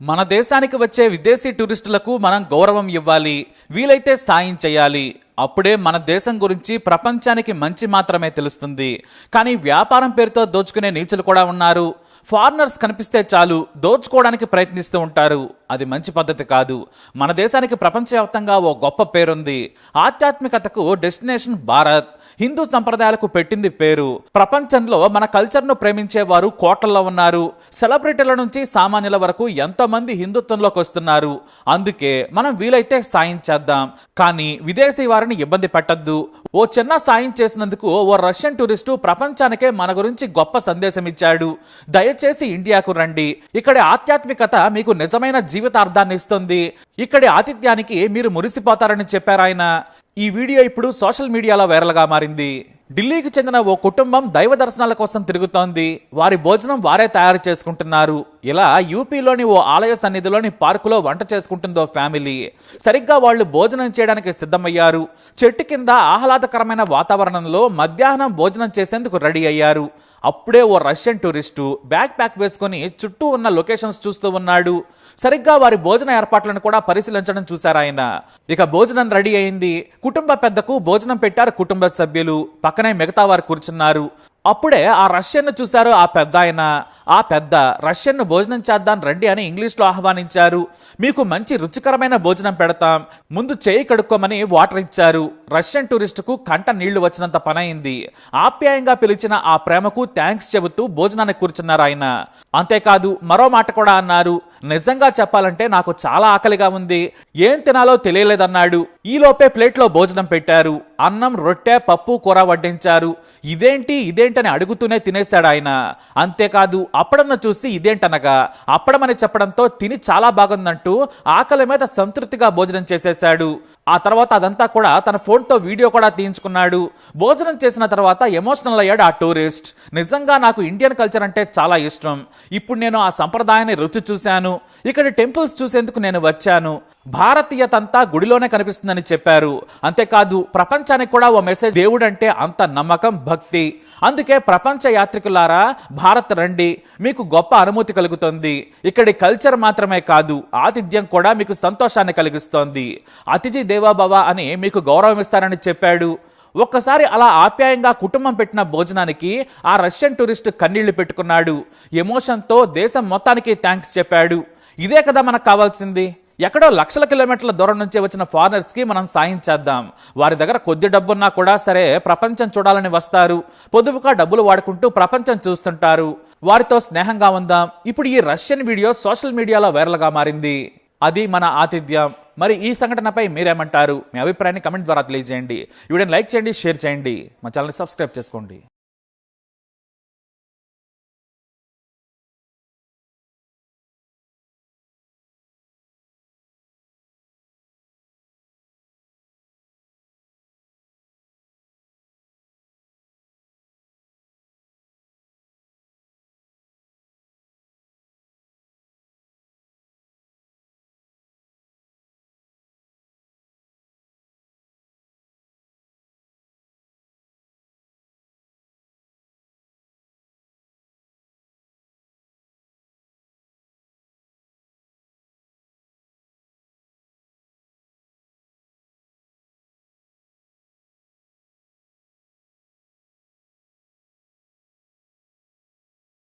మన దేశానికి వచ్చే విదేశీ టూరిస్టులకు మనం గౌరవం ఇవ్వాలి వీలైతే సాయం చేయాలి. అప్పుడే మన దేశం గురించి ప్రపంచానికి మంచి మాత్రమే తెలుస్తుంది. కానీ వ్యాపారం పేరుతో దోచుకునే నీచులు కూడా ఉన్నారు. ఫారినర్స్ కనిపిస్తే చాలు దోచుకోవడానికి ప్రయత్నిస్తూ ఉంటారు. అది మంచి పద్ధతి కాదు. మన దేశానికి ప్రపంచవ్యాప్తంగా ఓ గొప్ప పేరుంది. ఆధ్యాత్మికతకు డెస్టినేషన్ భారత్. హిందూ సంప్రదాయాలకు పెట్టింది పేరు. ప్రపంచంలో మన కల్చర్ను ప్రేమించే వారు కోట్లలో ఉన్నారు. సెలబ్రిటీల నుంచి సామాన్యుల వరకు ఎంతో మంది హిందుత్వంలోకి వస్తున్నారు. అందుకే మనం వీలైతే సాయం చేద్దాం. కానీ విదేశీ వారిని ఇబ్బంది పెట్టద్దు. ఓ చిన్న సాయం చేసినందుకు ఓ రష్యన్ టూరిస్టు ప్రపంచానికే మన గురించి గొప్ప సందేశం ఇచ్చాడు దయచేసి ఇండియాకు రండి. ఇక్కడి ఆధ్యాత్మికత మీకు నిజమైన జీవితార్థాన్ని ఇస్తుంది. ఇక్కడి ఆతిథ్యానికి మీరు మురిసిపోతారని చెప్పారాయన ఈ వీడియో ఇప్పుడు సోషల్ మీడియాలో వైరల్గా మారింది. ఢిల్లీకి చెందిన ఓ కుటుంబం దైవ దర్శనాల కోసం తిరుగుతోంది. వారి భోజనం వారే తయారు చేసుకుంటున్నారు. ఇలా యూపీలోని ఓ ఆలయ సన్నిధిలోని పార్కులో వంట చేసుకుంటుందో ఫ్యామిలీ. సరిగ్గా వాళ్ళు భోజనం చేయడానికి సిద్ధమయ్యారు. చెట్టు కింద ఆహ్లాదకరమైన వాతావరణంలో మధ్యాహ్నం భోజనం చేసేందుకు రెడీ అయ్యారు. అప్పుడే ఓ రష్యన్ టూరిస్టు బ్యాక్ ప్యాక్ వేసుకొని చుట్టూ ఉన్న లొకేషన్స్ చూస్తూ ఉన్నాడు. సరిగ్గా వారి భోజన ఏర్పాట్లను కూడా పరిశీలించడం చూశారు ఆయన. ఇక భోజనం రెడీ అయింది. కుటుంబ పెద్దకు భోజనం పెట్టారు కుటుంబ సభ్యులు. పక్కనే మిగతా వారు కూర్చున్నారు. అప్పుడే ఆ రష్యన్ను చూశారు ఆ పెద్ద ఆయన ఆ పెద్ద రష్యన్ను భోజనం చేద్దాం రండి అని ఇంగ్లీష్లో ఆహ్వానించారు. మీకు మంచి రుచికరమైన భోజనం పెడతాం ముందు చేయి కడుక్కోమని వాటర్ ఇచ్చారు. రష్యన్ టూరిస్టుకు కంట నీళ్ళు వచ్చినంత పనైంది. ఆప్యాయంగా పిలిచిన ఆ ప్రేమకు థ్యాంక్స్ చెబుతూ భోజనాన్ని కూర్చున్నారు ఆయన. అంతేకాదు మరో మాట కూడా అన్నారు నిజంగా చెప్పాలంటే నాకు చాలా ఆకలిగా ఉంది. ఏం తినాలో తెలియలేదన్నాడు. ఈలోపే ప్లేట్లో భోజనం పెట్టారు. అన్నం రొట్టె పప్పు కూర వడ్డించారు. ఇదేంటి ఇదేంటని అడుగుతూనే తినేశాడు ఆయన. అంతేకాదు అప్పడన్న చూసి ఇదేంటనగా అప్పడమని చెప్పడంతో తిని చాలా బాగుందంటూ ఆకలి మీద సంతృప్తిగా భోజనం చేసేశాడు. ఆ తర్వాత అదంతా కూడా తన ఫోన్తో వీడియో కూడా తీయించుకున్నాడు. భోజనం చేసిన తర్వాత ఎమోషనల్ అయ్యాడు ఆ టూరిస్ట్. నిజంగా నాకు ఇండియన్ కల్చర్ అంటే చాలా ఇష్టం. ఇప్పుడు నేను ఆ సంప్రదాయాన్ని రుచి చూశాను. ఇక్కడ టెంపుల్స్ చూసేందుకు నేను వచ్చాను. భారతీయత అంతా గుడిలోనే కనిపిస్తుందని చెప్పారు. అంతేకాదు ప్రపంచానికి కూడా ఓ మెసేజ్ దేవుడు అంటే అంత నమ్మకం భక్తి. అందుకే ప్రపంచ యాత్రికులారా భారత్ రండి మీకు గొప్ప అనుమతి కలుగుతుంది. ఇక్కడి కల్చర్ మాత్రమే కాదు ఆతిథ్యం కూడా మీకు సంతోషాన్ని కలిగిస్తోంది. అతిథి దేవాభవ అని మీకు గౌరవం ఇస్తారని చెప్పాడు. ఒక్కసారి అలా ఆప్యాయంగా కుటుంబం పెట్టిన భోజనానికి ఆ రష్యన్ టూరిస్ట్ కన్నీళ్ళు పెట్టుకున్నాడు. ఎమోషన్తో దేశం మొత్తానికి థ్యాంక్స్ చెప్పాడు. ఇదే కదా మనకు కావాల్సింది. ఎక్కడో లక్షల కిలోమీటర్ల దూరం నుంచి వచ్చిన ఫారినర్స్కి మనం సాయం చేద్దాం. వారి దగ్గర కొద్ది డబ్బున్నా కూడా సరే ప్రపంచం చూడాలని వస్తారు. పొదుపుగా డబ్బులు వాడుకుంటూ ప్రపంచం చూస్తుంటారు. వారితో స్నేహంగా ఉందాం. ఇప్పుడు ఈ రష్యన్ వీడియో సోషల్ మీడియాలో వైరల్గా మారింది. అది మన ఆతిథ్యం. మరి ఈ సంఘటనపై మీరేమంటారు? మీ అభిప్రాయాన్ని కమెంట్ ద్వారా తెలియజేయండి. ఈ వీడియోని లైక్ చేయండి షేర్ చేయండి. మా ఛానల్ని సబ్స్క్రైబ్ చేసుకోండి.